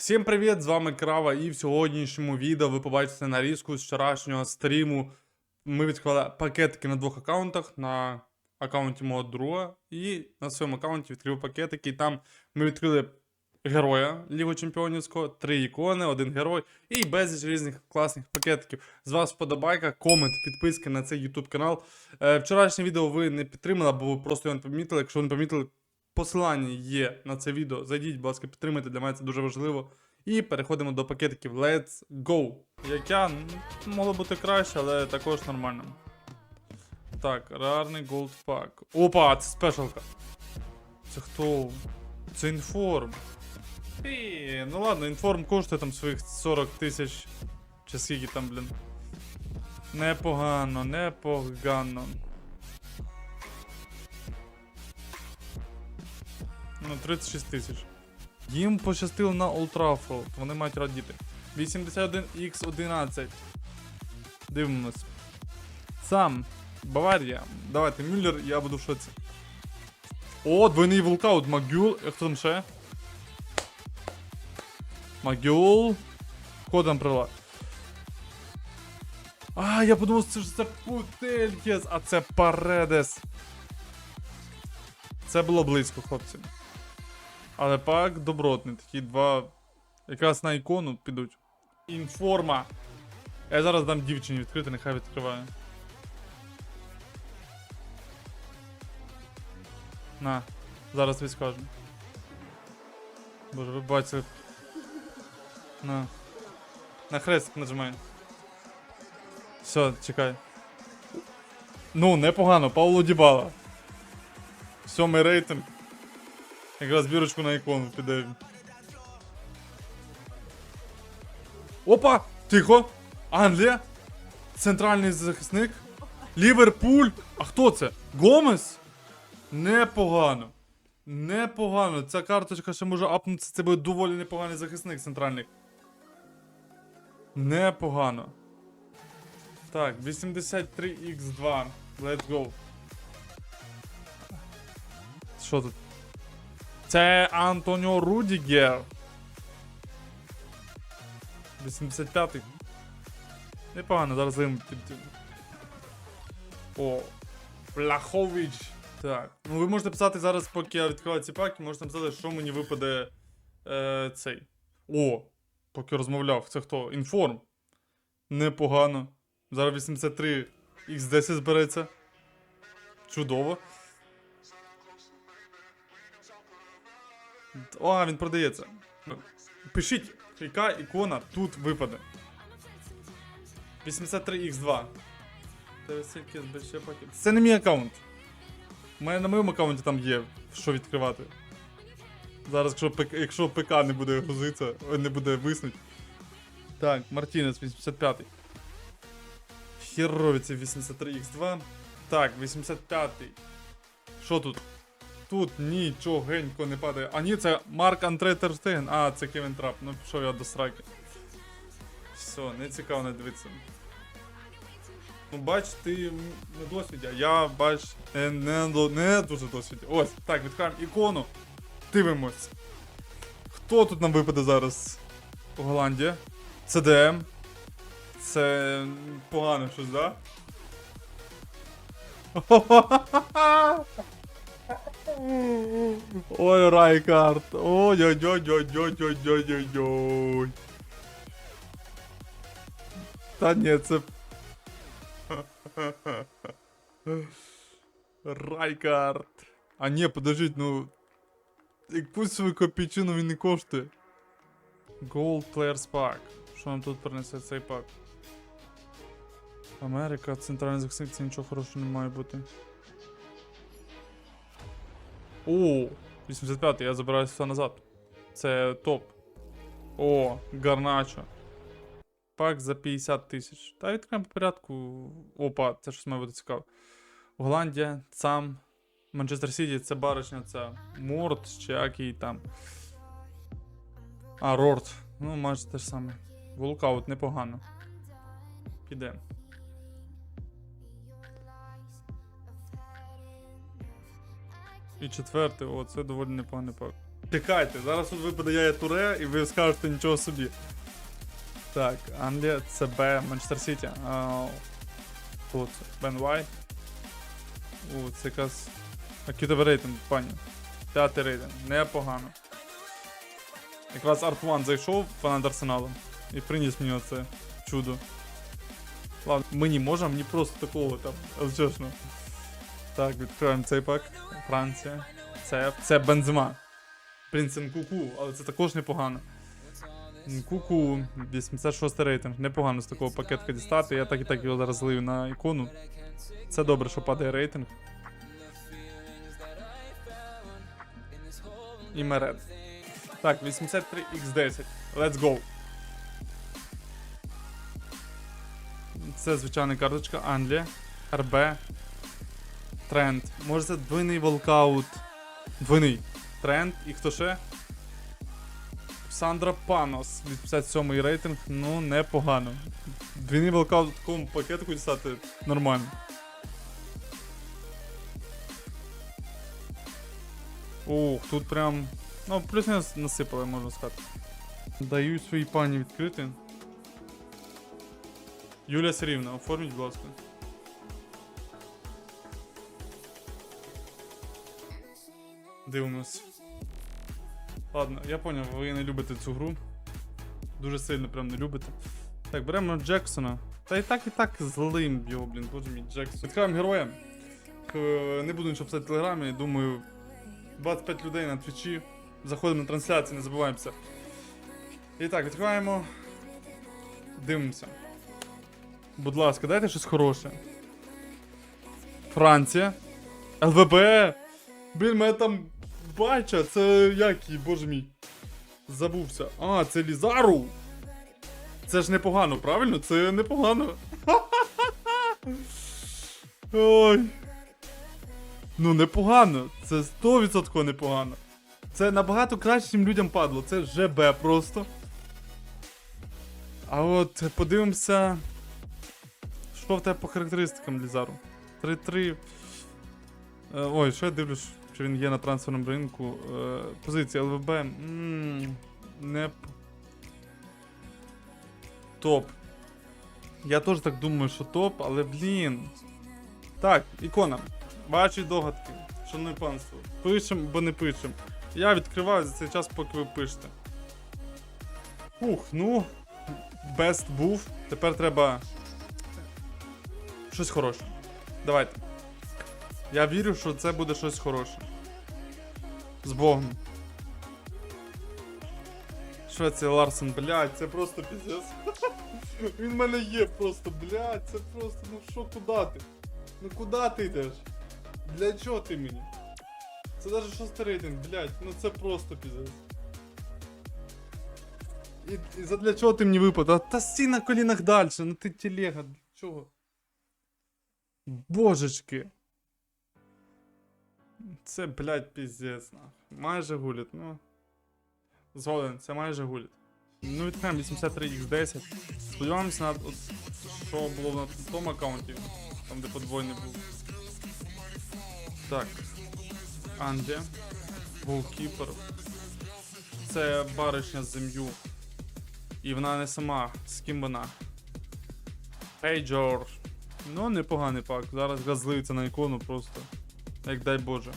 Всім привіт! З вами Крава, і в сьогоднішньому відео ви побачите нарізку з вчорашнього стріму. Ми відкривали пакетики на двох аккаунтах. На аккаунті мого друга і на своєму аккаунті відкрив пакетики. І там ми відкрили героя Лігу Чемпіонівського, три ікони, один герой і безліч різних класних пакетиків. З вас вподобайка, комент, підписки на цей YouTube канал. Е, вчорашнє відео ви не підтримали, або ви просто його не помітили. Якщо ви не помітили, Посилання є на це відео. Зайдіть, будь ласка, підтримайте, для мене це дуже важливо. І переходимо до пакетиків Let's Go. Яке могло бути краще, але також нормально. Так, рарний Gold Pack. Опа, це спешалка. Це хто? Це інформ. І, ну ладно, інформ коштує там своїх 40 тисяч. Чи скільки там, блін. Непогано, непогано. Ну, 36 тисяч. Їм пощастило на Old вони мають радіти. 81x11. Дивимось. Сам. Баварія. Давайте, Мюллер, я буду в шоці. О, двойний волкаут, Магюл. Е, Хто там ще? Магюл. Кого там прила? А, я подумав, ж це Путелькес, а це Паредес. Це було близько, хлопці. Але пак добротний. Такі два. Якраз на ікону підуть. Інформа. Я зараз дам дівчині відкрити, нехай відкриває. На, зараз відскажу. Боже, ви бачите. На. На хрестик нажимай. Все, чекай. Ну, непогано, Павло Дібала. Сьомий рейтинг. Якраз бірочку на ікону піде. Опа! Тихо! Англія! Центральний захисник. Ліверпуль! А хто це? Гомес? Непогано. Непогано. Ця карточка ще може апнутися. Це буде доволі непоганий захисник центральний. Непогано. Так, 83x2. Let's go. Що тут? Це Антоніо Рудігер. 85-й. Непогано, зараз їм. О. Плахович. Так. Ну ви можете писати зараз, поки я відкриваю ці паки, можете написати, що мені випаде е, цей. О! Поки розмовляв. Це хто? Інформ. Непогано. Зараз 83 X10 збереться. Чудово. О, він продається. Пишіть, яка ікона тут випаде. 83x2. Це не мій аккаунт. У мене на моєму аккаунті там є, що відкривати. Зараз, якщо, ПК, якщо ПК не буде грузитися, ой, не буде виснуть. Так, Мартінес 85-й. Херовіці 83x2. Так, 85-й. Що тут? Тут нічогенько не падає. А ні, це Марк Антре Терштеген. А, це Кевін Трап. Ну пішов я до сраки. Все, не цікаво не дивитися. Ну, бач, ти не досвіді, а я бач, не, не, не дуже досвіді. Ось, так, відкриваємо ікону. Дивимось. Хто тут нам випаде зараз? Голландія. ЦДМ. Це погано щось, да? Ой, Райкард. Ой-ой-ой-ой-ой-ой-ой-ой. Та ні, це. Райкард. А ні, подождіть, ну. Якусь свою копійчину він не коштує. Gold Players Pack. Що нам тут принесе цей пак? Америка, центральний захисник, це нічого хорошого не має бути. О, 85 я забираю все назад. Це топ. О, Гарначо. Пак за 50 тисяч. Та відкриємо по порядку. Опа, це щось має бути цікаво. Голландія, сам. Манчестер Сіті, це баришня, це Морт, чи який там. А, Рорт. Ну, майже те ж саме. Волкаут непогано. Піде. І четвертий, о, це доволі непоганий пак. Чекайте, зараз тут випаде я туре, і ви скажете нічого собі. Так, Англія, ЦБ, Манчестер Сіті. А, Тут Бен Вайт. О, це якась. Який тебе рейтинг, пані? П'ятий рейтинг. Непогано. Якраз One зайшов фанат Арсеналу і приніс мені оце чудо. Ладно, мені може, мені просто такого там, чесно. Так, відкриваємо цей пак. Франція. Це, це Бензема. Принцем Куку, але це також непогано. Куку, 86 рейтинг. Непогано з такого пакетка дістати. Я так і так його зараз злию на ікону. Це добре, що падає рейтинг. І Мерет. Так, 83x10. Let's go. Це звичайна карточка Англія. РБ. Тренд. Може це двойний волкаут. Двойний. Тренд. І хто ще? Сандра Панос. 57-й рейтинг. Ну, непогано. Двійний волкаут в такому пакетику дістати нормально. Ух, тут прям. Ну, плюс-мінус насипали, можна сказати. Даю своїй пані відкрити. Юлія Сергіївна, оформіть, будь ласка. Дивимось. Ладно, я поняв, ви не любите цю гру. Дуже сильно прям не любите. Так, беремо Джексона. Та і так, і так злим його, блін, боже мій Джексон. Відкриваємо героя. Е, Не буду нічого писати в телеграмі, думаю, 25 людей на твічі. Заходимо на трансляцію, не забуваємося. І так, відкриваємо. Дивимося. Будь ласка, дайте щось хороше. Франція. ЛВБ! Блін, мене там бача, це який, боже мій. Забувся. А, це Лізару. Це ж непогано, правильно? Це непогано. Ой. Ну, непогано. Це 100% непогано. Це набагато краще, ніж людям падло. Це ЖБ просто. А от подивимося. Що в тебе по характеристикам Лізару? 3-3. Е, Ой, що я дивлюсь, що він є на трансферному ринку. Е, Позиція ЛВБ. Не. Топ. Я теж так думаю, що топ, але блін. Так, ікона. Ваші догадки. Шановне панство. Пишем, бо не пишем. Я відкриваю за цей час, поки ви пишете. Ух, ну. Бест був. Тепер треба. Щось хороше. Давайте. Я вірю, що це буде щось хороше. З Богом. Швеція Ларсен, блядь, це просто піздець. Він в мене є просто, блядь, це просто, ну що, куди ти? Ну куди ти йдеш? Для чого ти мені? Це навіть шостий рейтинг, блядь, ну це просто піздець. І, і задля чого ти мені випав? Та, та стій на колінах далі, ну ти телега, чого? Божечки. Це, блядь, піздець, нахуй. Майже гулять, ну. Згоден, це майже гулять. Ну, відкриємо 83x10. Сподіваємося на от, що було на тому аккаунті, там де подвойний був. Так. Англія. Голкіпер. Це баришня з землю. І вона не сама. З ким вона? George. Ну, непоганий пак. Зараз газливиться на ікону просто. Як дай Боже.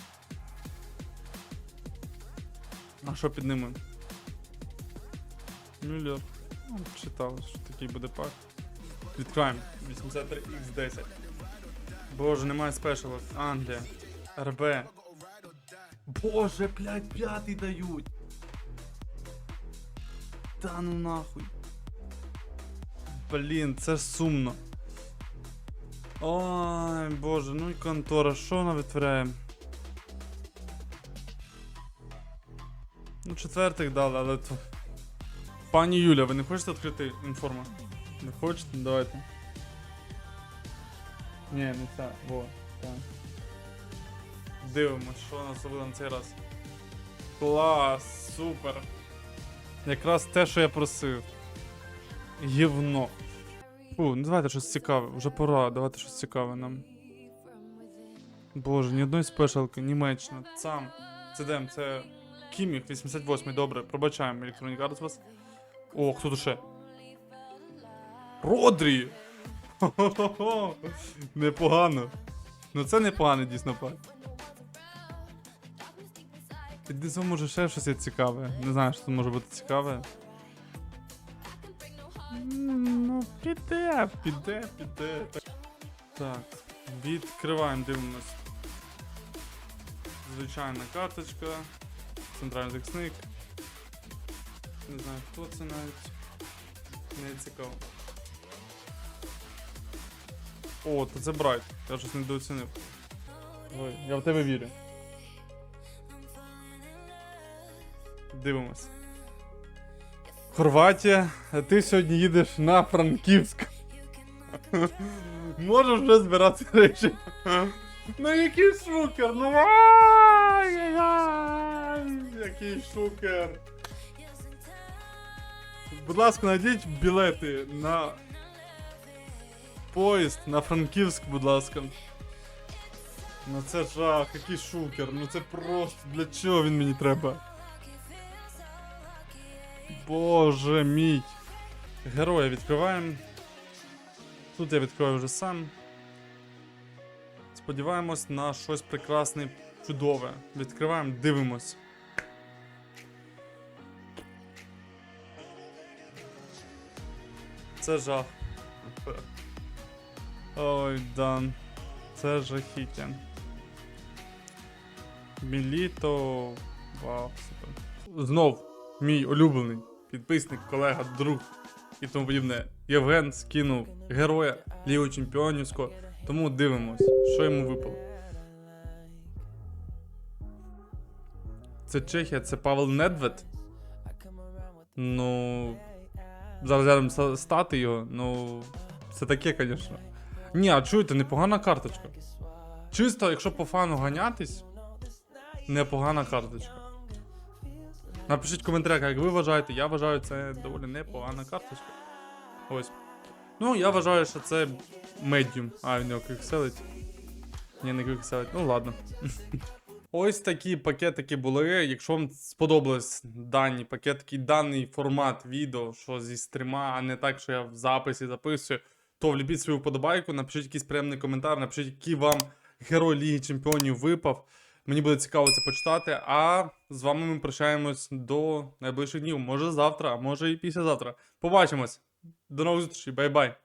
А що піднімемо? Мюллер. Ну, читав, що такий буде пак. Відкриваємо. 83x10. Боже, немає спешалок. Англія. РБ. Боже, блядь, п'ятий дають. Та ну нахуй. Блін, це сумно. Ой, боже, ну і контора, що вона витворяє? Ну, четвертих дали, але то. Пані Юля, ви не хочете відкрити інформа? Не хочете? Давайте. Ні, не ця, во, так. Дивимось, що у нас зробили на цей раз. Клас, супер. Якраз те, що я просив. Євно. Фу, ну давайте щось цікаве. Вже пора, давайте щось цікаве нам. Боже, ні одної спешалки, Німеччина. Сам. Це дем, це Кіміх, 88 добре, пробачаємо Electronic Arts вас. О, хто тут ще? Родрі! Хо-хо-хо! Непогано. Ну це непоганий дійсно пак. Під низом може ще щось є цікаве. Не знаю, що тут може бути цікаве. Піде, піде, піде. Так, відкриваємо, дивимось. Звичайна карточка. Центральний захисник. Не знаю, хто це навіть. Не цікаво. О, то це Брайт. Я щось недооцінив. Ой, я в тебе вірю. Дивимось. Хорватія, а ти сьогодні їдеш на Франківськ. Можеш вже збирати речі. Ну який шукер, ну який шукер. Будь ласка, знайдіть білети на поїзд на Франківськ, будь ласка. Ну це жах, який шукер, ну це просто для чого він мені треба? Боже мій. Героя відкриваємо. Тут я відкриваю вже сам. Сподіваємось на щось прекрасне, чудове. Відкриваємо, дивимось. Це жах. Ой, Дан. Це жахіття. Міліто. Вау, супер. Знов мій улюблений підписник, колега, друг і тому подібне. Євген скинув героя Лігу Чемпіонівського. Тому дивимось, що йому випало. Це Чехія, це Павел Недвед. Ну. Зараз глянемо стати його, ну. Це таке, звісно. Ні, а чуєте, непогана карточка. Чисто, якщо по фану ганятись, непогана карточка. Напишіть в коментарях, як ви вважаєте. Я вважаю, це доволі непогана карточка. Ось. Ну, я вважаю, що це медіум. А, він його квікселить. Ні, не квікселить. Ну ладно. Ось такі пакетики були. Якщо вам сподобались дані пакетики, даний формат відео, що зі стріма, а не так, що я в записі записую, то влюбіть свою вподобайку, напишіть якийсь приємний коментар, напишіть, який вам герой Ліги Чемпіонів випав. Мені буде цікаво це почитати. А з вами ми прощаємось до найближчих днів. Може завтра, а може і післязавтра. Побачимось. До нових зустрічей. Бай-бай.